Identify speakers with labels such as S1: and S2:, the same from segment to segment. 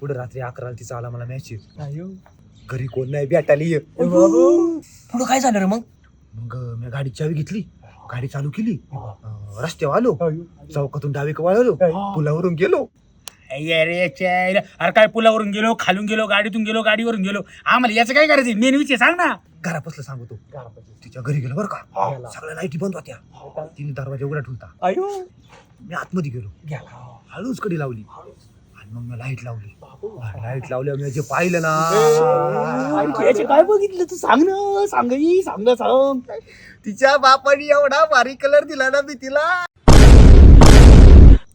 S1: पुढे रात्री अकराला तिचा आला मला मॅसेज घरी कोण नाही भेटायला ये.
S2: पुढं काय झालं रे मग?
S1: मग मी गाडी चावी घेतली. गाडी चालू केली. अं, रस्त्यावर आलो. चौकातून डावे वळलो. पुलावरून गेलो.
S3: अरे च्या- अरे काय पुलावरून गेलो खालून गेलो गाडीतून गेलो गाडीवरून गेलो. आम्हाला याचं काय करायचं? मेन विषय सांग ना.
S1: घरापासलं सांगतो. तिच्या घरी गेलो बरं का. सगळ्या लाईटी बंद होत्या. तिने दरवाजा उघडा ठेवता मी आतमध्ये गेलो. हळूच कडी लावली. मग मी लाइट लावली. लाइट लावल्यावर मी जे पाहिलं ना.
S3: याचे काय बघितलं? तू सांग ना सांग ही, सांग सांग.
S1: तिच्या बापाने एवढा भारी कलर दिला ना मी तिला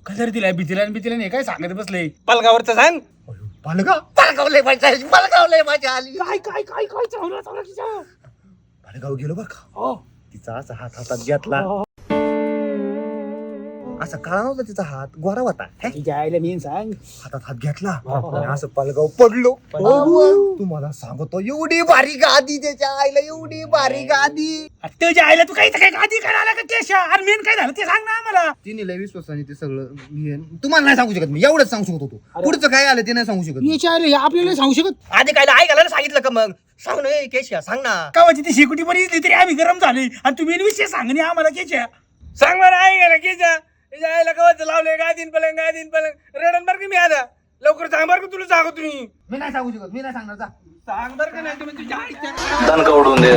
S3: कलर दिलाय भीतीला भीतीला नाही काय सांगत बसले?
S2: पलगावरचं सांग.
S1: पालगा पालगावलंय माझ्या पालगावलंय माझ्या आली.
S3: काय काय काय काय चावलं चावलं तिच्या.
S1: पालगाव गेलो बरं का?
S3: हो.
S1: तिचा असा हात हातात घेतला. असा काळा नव्हता तिचा हात गोरा होता हे?
S3: तिच्या आईला मेन सांग.
S1: हातात हात घेतला. आणि असं पलगाव पडलो. तुम्हाला सांगतो एवढी भारी गादी त्याच्या आईला एवढी भारी गादी.
S3: तुझ्या आईला तू काही काय गादी करायला का केशा अरे मेन काय झालं ते सांग ना आम्हाला.
S1: तिने लय विश्वासाने ते सगळं मी- तुम्हाला नाही सांगू शकत मी एवढंच सांगू शकत होतो. पुढचं काय आलं ते नाही सांगू शकत
S3: याच्या आईला आपल्याला सांगू शकत.
S2: आधी काय ऐकायला सांगितलं का मग? सांग ना ए, केशा सांग ना.
S3: कावाची ती शेकुटी बरी दिसली तरी आम्ही गरम झाले आणि तुम्ही विषय सांग ना आम्हाला केच्या सांग आई गेला केच्या तिच्या आईला कवाच लावले गादीन पलंग गादीन पलंग. रडन बरं का मी आता? लवकर सांग बरं का तुला सांगू तुम्ही
S1: मी नाही सांगू शकत मी नाही सांगणार जा.
S3: सांग बरं का नाही तुम्ही तुझ्या आईच्या
S4: दणका उडवून दे.